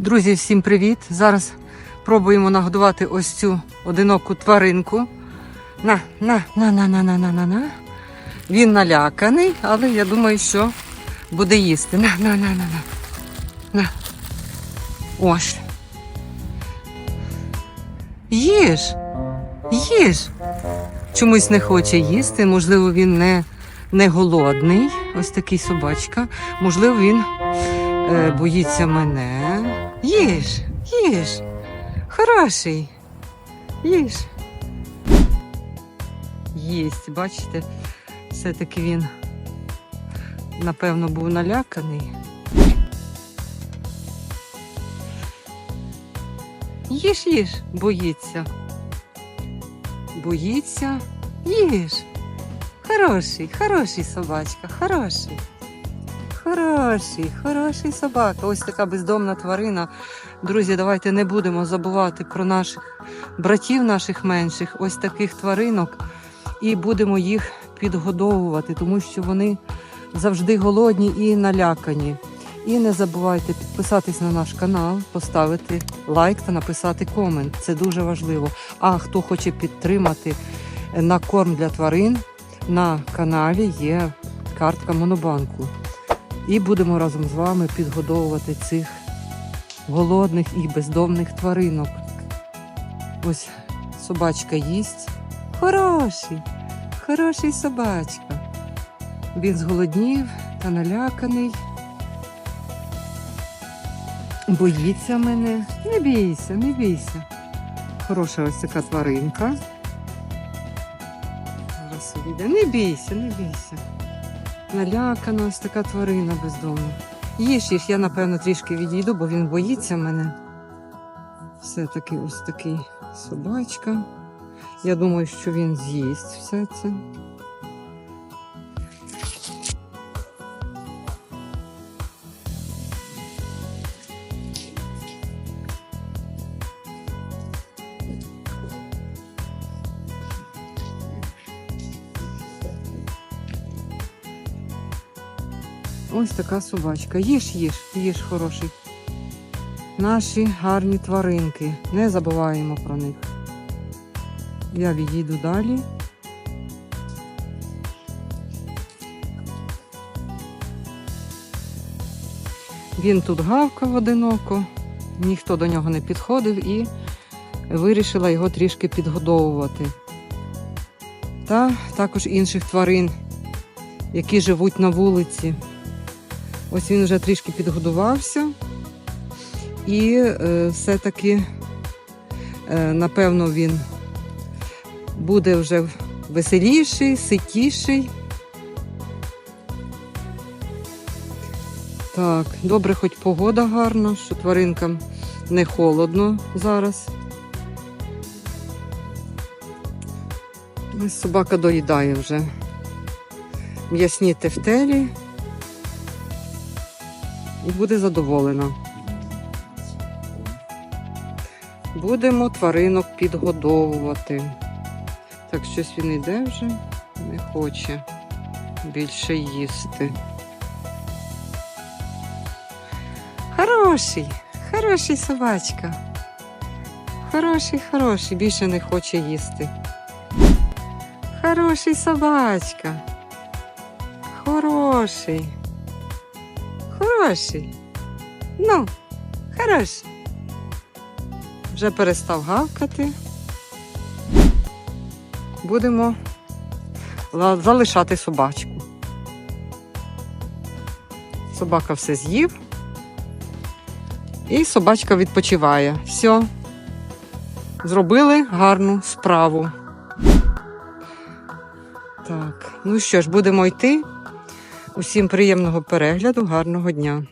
Друзі, всім привіт! Зараз пробуємо нагодувати ось цю одиноку тваринку. На, на, на, на, на, на, на, на, на. Він наляканий, але я думаю, що буде їсти. На, на, на, на, на. На. Ось. Їж. Їж. Чомусь не хоче їсти. Можливо, він не, не голодний. Ось такий собачка. Можливо, він е, боїться мене. Їж, їж. Хороший. Їж. Єсть, бачите, все-таки він, напевно, був наляканий. Їж, їж, боїться. Боїться, їж. Хороший, хороший собачка, хороший. Хороший, хороший собака. Ось така бездомна тварина. Друзі, давайте не будемо забувати про наших братів, наших менших, ось таких тваринок, і будемо їх підгодовувати, тому що вони завжди голодні і налякані. І не забувайте підписатись на наш канал, поставити лайк та написати комент. Це дуже важливо. А хто хоче підтримати на корм для тварин, на каналі є картка Монобанку. І будемо разом з вами підгодовувати цих голодних і бездомних тваринок. Ось собачка їсть. Хороший, хороший собачка. Він зголоднів та наляканий. Боїться мене. Не бійся, не бійся. Хороша ось така тваринка. Не бійся, не бійся. Налякана ось така тварина бездомна. Їж, їж, я напевно трішки відійду, бо він боїться мене. Все-таки ось такий собачка. Я думаю, що він з'їсть все це. Ось така собачка. Їж, їж, їж хороший. Наші гарні тваринки. Не забуваємо про них. Я відійду далі. Він тут гавкав одиноко, ніхто до нього не підходив і вирішила його трішки підгодовувати. Та також інших тварин, які живуть на вулиці. Ось він вже трішки підгодувався. І е, все-таки, е, напевно, він буде вже веселіший, ситіший. Так, добре, хоч погода гарна, що тваринкам не холодно зараз. Ось собака доїдає вже м'ясні тефтелі буде задоволена. Будемо тваринок підгодовувати. Так, щось він йде вже, не хоче більше їсти. Хороший, хороший собачка. Хороший, хороший, більше не хоче їсти. Хороший собачка. Хороший. Хороший. Ну, хороший. Вже перестав гавкати. Будемо залишати собачку. Собака все з'їв. І собачка відпочиває. Все. Зробили гарну справу. Так, ну що ж, будемо йти. Усім приємного перегляду, гарного дня.